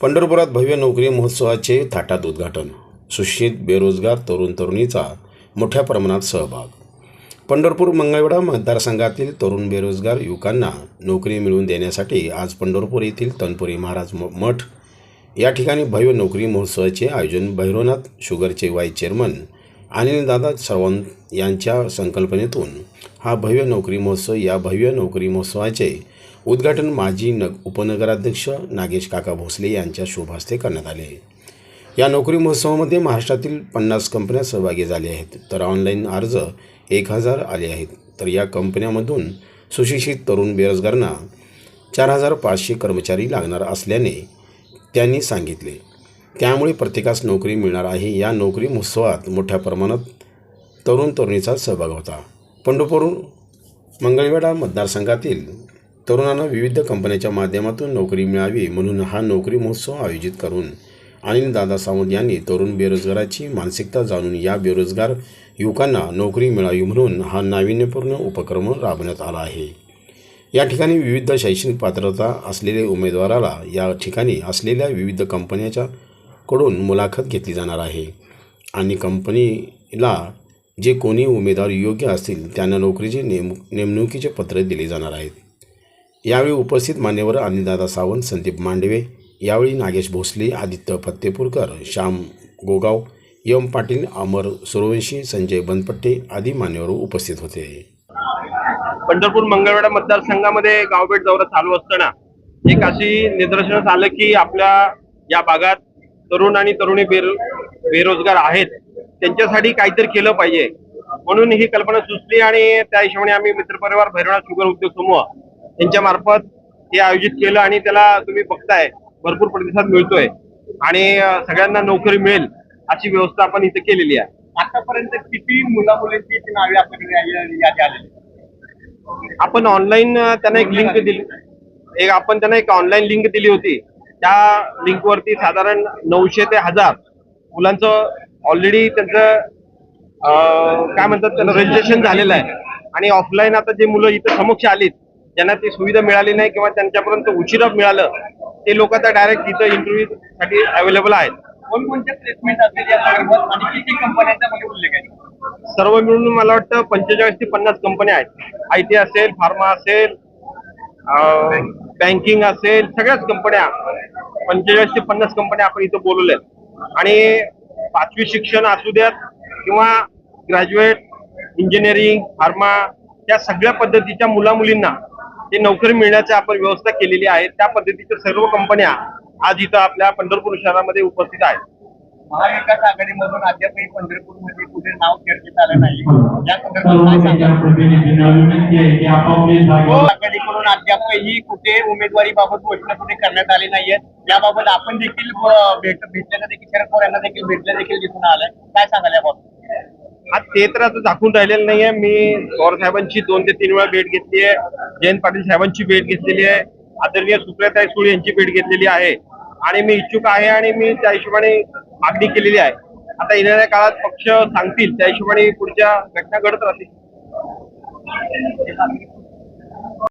पंढरपुरात भव्य नोकरी महोत्सवाचे थाटात उद्घाटन. सुशिक्षित बेरोजगार तरुण तरुणीचा मोठ्या प्रमाणात सहभाग. पंढरपूर मंगळवेढा मतदारसंघातील तरुण बेरोजगार युवकांना नोकरी मिळवून देण्यासाठी आज पंढरपूर येथील तनपुरी महाराज म- मठ या ठिकाणी भव्य नोकरी महोत्सवाचे आयोजन भैरवनाथ शुगरचे वाईस चेअरमन अनिलदादा सरवंत यांच्या संकल्पनेतून हा भव्य नोकरी महोत्सव या भव्य नोकरी महोत्सवाचे उद्घाटन माजी नग उपनगराध्यक्ष नागेश काका भोसले यांच्या शुभहस्ते करण्यात आले. या नोकरी महोत्सवामध्ये महाराष्ट्रातील पन्नास कंपन्या सहभागी झाल्या आहेत. तर ऑनलाईन अर्ज एक हजार आले आहेत. तर या कंपन्यामधून सुशिक्षित तरुण बेरोजगारांना चार हजार पाचशे कर्मचारी लागणार असल्याने त्यांनी सांगितले. त्यामुळे प्रत्येकास नोकरी मिळणार आहे. या नोकरी महोत्सवात मोठ्या प्रमाणात तरुण तरुणीचा सहभाग होता. पंढरपूर मंगळवेढा मतदारसंघातील तरुणांना विविध कंपन्यांच्या माध्यमातून नोकरी मिळावी म्हणून हा नोकरी महोत्सव आयोजित करून अनिल दादा सावंत यांनी तरुण बेरोजगाराची मानसिकता जाणून या बेरोजगार युवकांना नोकरी मिळावी म्हणून हा नाविन्यपूर्ण उपक्रम राबवण्यात आला आहे. या ठिकाणी विविध शैक्षणिक पात्रता असलेल्या उमेदवाराला या ठिकाणी असलेल्या विविध कंपन्याच्या कडून मुलाखत घेतली जाणार आहे. आणि कंपनीला जे कोणी उमेदवार योग्य असतील त्यांना नोकरीचे नेम नेमणुकीचे पत्र दिले जाणार आहेत. यावेळी उपस्थित मान्यवर अनिलदादा सावंत संदीप मांडवे यावेळी नागेश भोसले आदित्य फत्तेपूरकर श्याम गोगाव यम पाटील अमर सुरवंशी संजय बनपट्टे आदी मान्यवर उपस्थित होते. पंढरपूर मंगळवेढा मतदारसंघामध्ये गावभेट दौरा चालू असताना एक अशी निदर्शनास आलं की आपल्या या भागात तरुण आणि तरुणी बेरो बेरोजगार आहेत. त्यांच्यासाठी काहीतरी केलं पाहिजे. म्हणून ही कल्पना सुचली आणि त्या हिशोबाने आम्ही मित्रपरिवार भैरवनाथ शुगर उद्योग समूह यांच्या मार्फत हे आयोजित केलं आणि त्याला तुम्ही बघताय भरपूर प्रतिसाद मिळतोय. आणि सगळ्यांना नोकरी मिळेल अशी व्यवस्था आपण इथे केलेली आहे. आतापर्यंत किती मुला मुलींची नावे आपल्याकडे आपण ऑनलाईन त्यांना एक लिंक दिली. एक आपण त्यांना एक ऑनलाईन लिंक दिली होती. त्या लिंक वरती साधारण नऊशे ते हजार मुलांचं ऑलरेडी त्यांचं काय म्हणतात त्याला रजिस्ट्रेशन झालेलं आहे. आणि ऑफलाईन आता जे मुलं इथं समक्ष आलीत ज्यांना ती सुविधा मिळाली नाही किंवा त्यांच्यापर्यंत उशिरा मिळालं ते लोक आता डायरेक्ट इथं इंटरव्ह्यू साठी अवेलेबल आहेत. कोणकोणते प्लेसमेंट असतील या संदर्भात आणि किती कंपन्यांचा मध्ये उल्लेख आहे? सर्व मिळून मला वाटतं पंचेचाळीस ते पन्नास कंपन्या आहेत. आय टी असेल फार्मा असेल बँकिंग असेल सगळ्याच कंपन्या पंचेचाळीस ते पन्नास कंपन्या आपण इथं बोलवल्यात आणि पाचवी शिक्षण असू द्यात किंवा ग्रॅज्युएट इंजिनिअरिंग फार्मा या सगळ्या पद्धतीच्या मुला मुलींना हे नोकरी मिळण्याची आपण व्यवस्था केलेली आहे त्या पद्धतीच्या सर्व कंपन्या आज इथं आपल्या पंढरपूर शहरामध्ये उपस्थित आहेत. महाविकास आघाडीमधून अद्यापही पंढरपूरमध्ये कुठे नाव चर्चेत आलं नाही. या संदर्भात आघाडीकडून अद्यापही कुठे उमेदवारी बाबत घोषणा कुठे करण्यात आली नाहीये. याबाबत आपण देखील भेट भेटल्यानं देखील शरद पवार यांना देखील भेटलं देखील दिसून आलंय. काय सांगाल ते तर आता दाखवून राहिलेलं नाहीये. मी पवार साहेबांची दोन ते तीन वेळा भेट घेतली आहे. जयंत पाटील साहेबांची भेट घेतलेली आहे. आदरणीय सुप्रियाताई सुळे यांची भेट घेतलेली आहे. आणि मी इच्छुक आहे आणि मी त्या हिशोबाने मागणी केलेली आहे. आता येणाऱ्या काळात पक्ष सांगतील. त्या हिशोबाने पुढच्या घटना घडत राहतील.